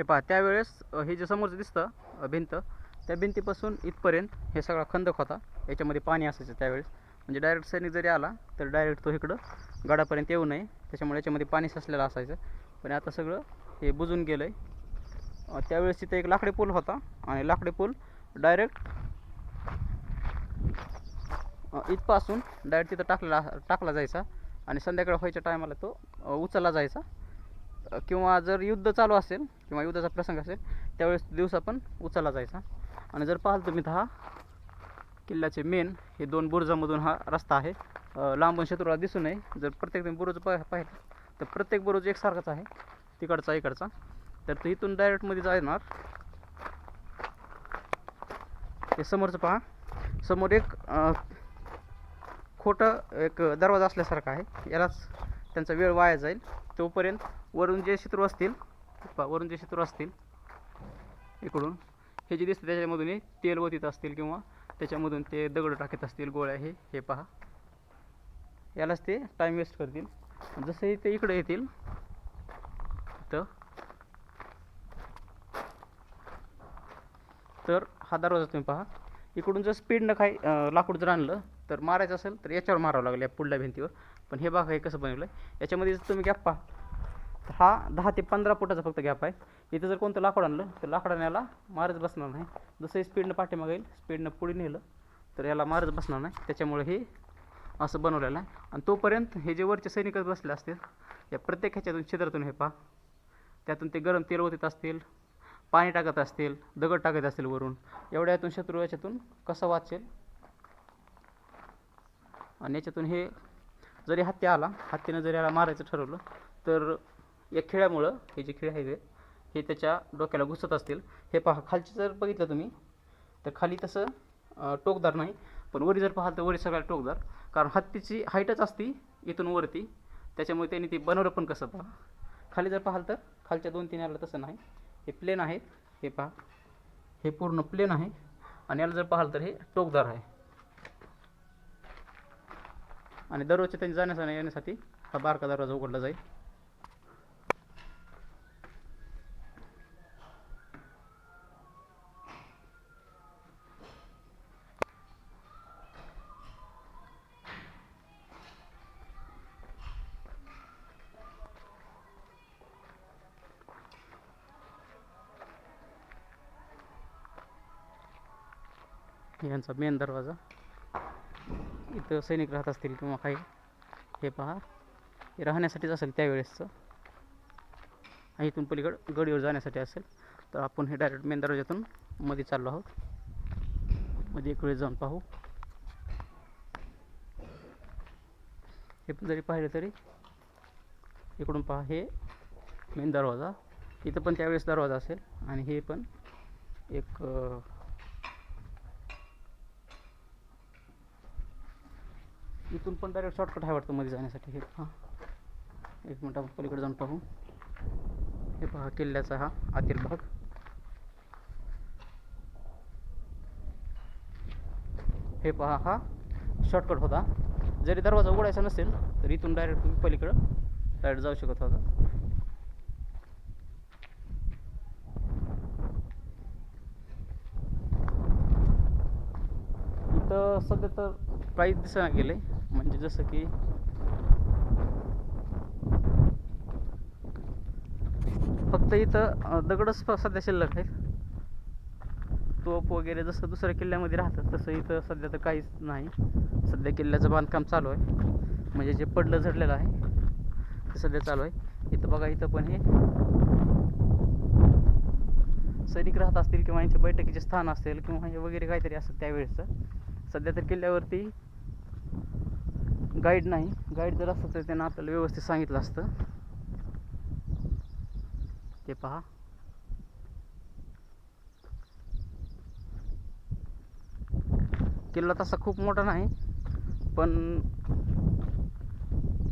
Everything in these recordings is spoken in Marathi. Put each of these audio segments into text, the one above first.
हे पहा त्यावेळेस हे जे समोरचं दिसतं भिंत त्या भिंतीपासून इथपर्यंत हे सगळा खंदक होता. याच्यामध्ये पाणी असायचं त्यावेळेस. म्हणजे डायरेक्ट सैनिक जरी आला तर डायरेक्ट तो इकडं गडापर्यंत येऊ नये. त्याच्यामुळे याच्यामध्ये पाणी साचलेलं असायचं. पण आता सगळं हे बुजून गेलं आहे त्यावेळेस तिथे एक लाकडी पूल होता आणि लाकडी पूल डायरेक्ट इथपासून डायरेक्ट तिथं टाकलेला टाकला जायचा. आणि संध्याकाळ व्हायच्या टायमाला तो उचलला जायचा. किंवा जर युद्ध चालू असेल किंवा युद्धाचा प्रसंग असेल त्यावेळेस दिवसा पण उचलला जायचा. आणि जर पाहाल तुम्ही तर हा किल्ल्याचे मेन हे दोन बुरुजामधून हा रस्ता आहे. लांबून शत्रूला दिसू नये. जर प्रत्येक तुम्ही बुरुज पाह पाहिलं तर प्रत्येक बुरुज एकसारखाच आहे. तिकडचा इकडचा. तर तो इथून डायरेक्टमध्ये जाणार. ते समोरचं पहा. समोर एक खोटं एक दरवाजा असल्यासारखा आहे. यालाच त्यांचा वेळ वाया जाईल. तोपर्यंत वरून जे शत्रू असतील पहा, वरून जे शत्रू असतील इकडून हे जे दिसतं त्याच्यामधून हे तेल वतीत असतील किंवा त्याच्यामधून ते दगड टाकत असतील गोळ्या हे हे पहा. यालाच ते टाईम वेस्ट करतील. जसंही ते इकडे येतील तर तर हा दरवाजा तुम्ही पहा. इकडून जर स्पीडनं काही लाकूड जर आणलं तर मारायचं असेल तर याच्यावर मारावं लागलं या पुढल्या भिंतीवर. पण हे बघा हे कसं बनवलं आहे याच्यामध्ये जर तुम्ही गॅप पहा. तर हा दहा ते पंधरा फुटाचा फक्त गॅप आहे. इथं जर कोणतं लाकूड आणलं तर लाकडानं याला मारच बसणार नाही. जसं स्पीडनं पाठीमागं येईल स्पीडनं पुढे नेलं तर याला मारच बसणार नाही. त्याच्यामुळे हे असं बनवलेलं आहे. आणि तोपर्यंत हे जे वरचे सैनिकच बसले असतील या प्रत्येक ह्याच्यातून छिद्रातून हे पहा. त्यातून ते गरम तेल ओतीत असतील पाणी टाकत असतील दगड टाकत असतील वरून. एवढ्या यातून शत्रू याच्यातून कसं वाचेल? आणि याच्यातून हे जरी हत्ती आला हत्तीनं जरी याला मारायचं ठरवलं तर या खिळ्यामुळं हे जे खिळे आहे हे त्याच्या डोक्याला घुसत असतील. हे पहा खालची जर बघितलं तुम्ही तर खाली तसं टोकदार नाही पण वरी जर पाहाल तर वरी सगळ्यात टोकदार. कारण हत्तीची हाईटच असती इथून वरती. त्याच्यामुळे त्यांनी ते बनवलं पण कसं पहा. खाली जर पाहाल तर खालच्या दोन तीन याला तसं नाही. हे प्लेन आहेत. हे पहा. हे पूर्ण प्लेन आहे. आणि याला जर पाहाल तर हे टोकदार आहे. आणि दररोजच्या त्यांनी जाण्यासाठी येण्यासाठी हा बारका दरवाजा उघडला जाईल. यांचा मेन दरवाजा. इथं सैनिक राहत असतील किंवा काही हे पहा. हे राहण्यासाठीच असेल त्यावेळेसचं. आणि इथून पलीकडं गडीवर जाण्यासाठी असेल तर आपण हे डायरेक्ट मेन दरवाजातून मध्ये चाललो आहोत. मध्ये एक वेळेस जाऊन पाहू. हे पण जरी पाहिलं तरी इकडून पहा हे मेन दरवाजा. इथं पण त्यावेळेस दरवाजा असेल. आणि हे पण एक इथून पण डायरेक्ट शॉर्टकट आहे वाटतं मध्ये जाण्यासाठी. हे हां एक मिनिट आपण पलीकडे जाऊन पाहू. हे पहा किल्ल्याचा हा आतील भाग. हे पहा हा शॉर्टकट होता. जरी दरवाजा उघडायचा नसेल तर इथून डायरेक्ट तुम्ही पलीकडं डायरेक्ट जाऊ शकत होता. इथं सध्या तर प्राईज दिसायला गेले म्हणजे जसं की फक्त इथं दगडच सध्या शिल्लक आहेत तोप वगैरे जसं दुसऱ्या किल्ल्यामध्ये राहतं तसं इथं सध्या तर काहीच नाही. सध्या किल्ल्याचं बांधकाम चालू आहे. म्हणजे जे पडलं झडलेलं आहे ते सध्या चालू आहे. इथं बघा इथं पण हे सैनिक राहत असतील किंवा यांचे बैठकीचे स्थान असेल किंवा हे वगैरे काहीतरी असतं त्यावेळेचं सध्या तर किल्ल्यावरती गाईड नाही. गाईड जर असतं तर त्यांना आपल्याला व्यवस्थित सांगितलं असतं. ते पहा. किल्ला तसा खूप मोठा नाही पण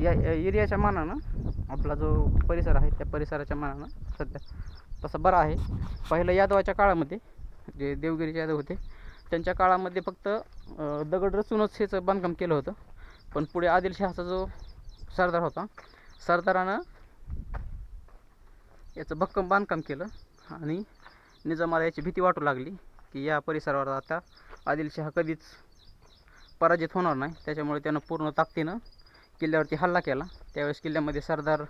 या एरियाच्या मानानं आपला जो परिसर आहे त्या परिसराच्या मानानं सध्या तसा बरा आहे. पहिलं यादवाच्या काळामध्ये जे देवगिरीचे यादव होते त्यांच्या काळामध्ये फक्त दगड रचूनच ह्याचं बांधकाम केलं होतं. पण पुढे आदिलशहाचा जो सरदार होता सरदारानं याचं भक्कम बांधकाम केलं आणि निजामाला याची भीती वाटू लागली की या परिसरावर आता आदिलशहा कधीच पराजित होणार नाही. त्याच्यामुळे त्यानं पूर्ण ताकदीनं किल्ल्यावरती हल्ला केला. त्यावेळेस किल्ल्यामध्ये सरदार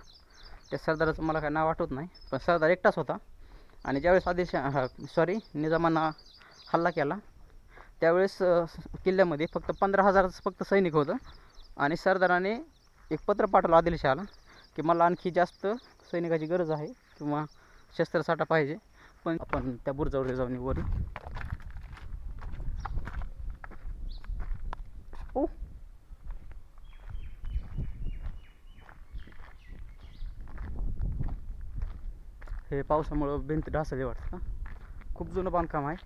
त्या सरदाराचं मला काय नाव आठवत नाही पण सरदार एकटाच होता. आणि ज्यावेळेस आदिलशहा सॉरी निजामांना हल्ला केला त्यावेळेस किल्ल्यामध्ये फक्त पंधरा हजारच फक्त सैनिक होतं. आणि सरदाराने एक पत्र पाठवलं आदिलशहाला की मला आणखी जास्त सैनिकाची गरज आहे किंवा शस्त्रसाठा पाहिजे. पण आपण त्या बुरजावर जाऊन वर ओ. हे पावसामुळं भिंत ढासळली वाटतं. खूप जुनं बांधकाम आहे.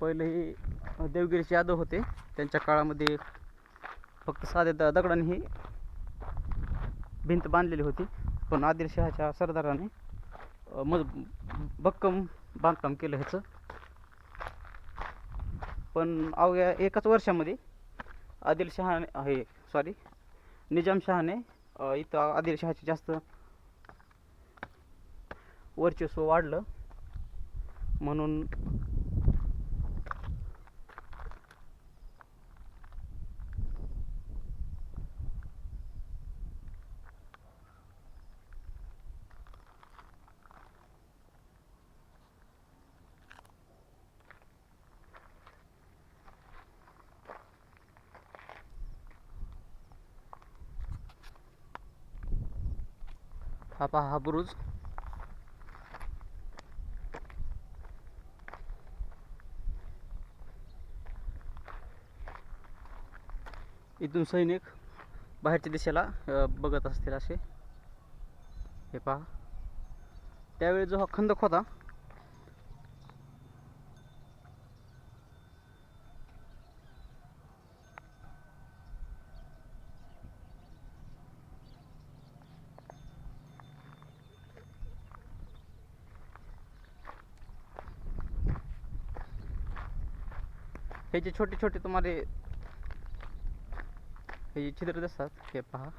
पहिले हे देवगिरीचे यादव होते. त्यांच्या काळामध्ये फक्त साध्या द दगडाने ही भिंत बांधलेली होती. पण आदिलशहाच्या सरदाराने मज भक्कम बांधकाम केलं ह्याचं. पण अवघ्या एकाच वर्षामध्ये आदिलशहाने हे सॉरी निजामशहाने इथं आदिलशहाचे जास्त वर्चस्व वाढलं. म्हणून हा पहा हा बुरुज. इथून सैनिक बाहेरच्या दिशेला बघत असतील असे. हे पहा. त्यावेळी जो हा खंदक होता हे जे छोटे छोटे तुम्हाला हे जे छिद्र दिसतात हे पहा.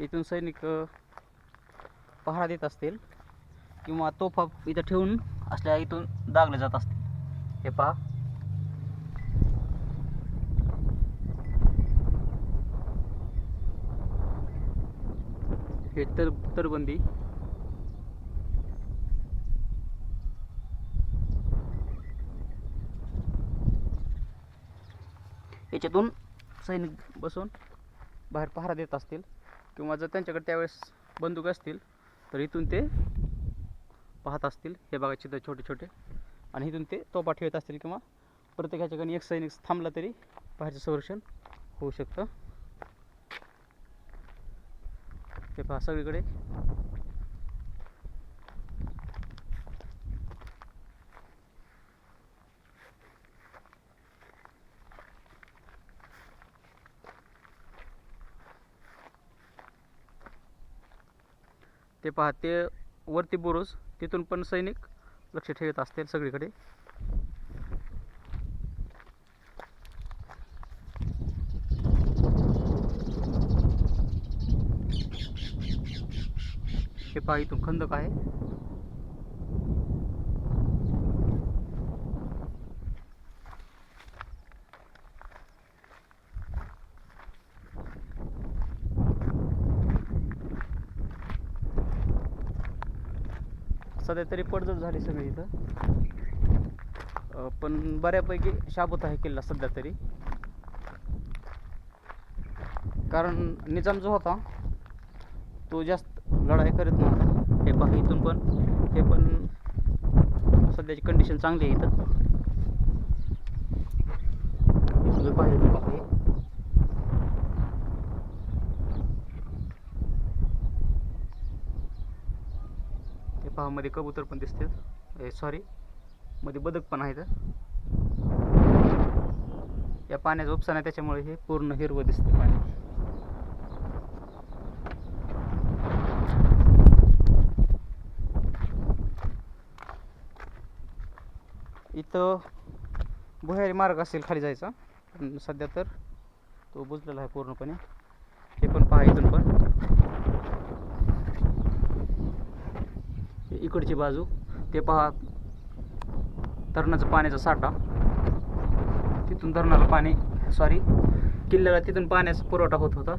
इथून सैनिक पहारा देत असतील किंवा तोफा इथं ठेवून असल्या इथून दागले जात असतील. हे पहा. हे तर तरबंदी याच्यातून सैनिक बसून बाहेर पहारा देत असतील किंवा जर त्यांच्याकडे त्यावेळेस बंदूक असतील तर इथून ते पाहत असतील. हे बघा चित्र छोटे छोटे. आणि इथून ते तोपा ठेवत असतील किंवा प्रत्येकाच्या ठिकाणी एक सैनिक थांबला तरी बाहेरचं संरक्षण होऊ शकतं. ते पहा सगळीकडे. ते पहा ते वरती बुरुज तिथून पण सैनिक लक्ष ठेवत असतील सगळीकडे. हे पहा इथून खंदक आहे. सध्या तरी पडझड झाली सगळी इथं. पण बऱ्यापैकी शाबूत आहे किल्ला सध्या तरी. कारण निजाम जो होता तो जास्त लढाई करत नव्हता. हे पहा इथून पण. हे पण सध्याची कंडिशन चांगली आहे इथं. पाहिजे जर पाहिलं तर पहा मध्ये कबूतर पण दिसतात सॉरी मध्ये बदक पण आहेत. या पाण्याचा उपसा नाही त्याच्यामुळे हे पूर्ण हिरवं दिसते पाणी. इथं भुयारी मार्ग असेल खाली जायचा. पण सध्या तर तो बुजलेला आहे पूर्णपणे. हे पण पहा इथून पण हे इकडची बाजू ते पहा. धरणाचं पाण्याचा साठा. तिथून धरणाला पाणी सॉरी किल्ल्याला तिथून पाण्याचा पुरवठा होत होता.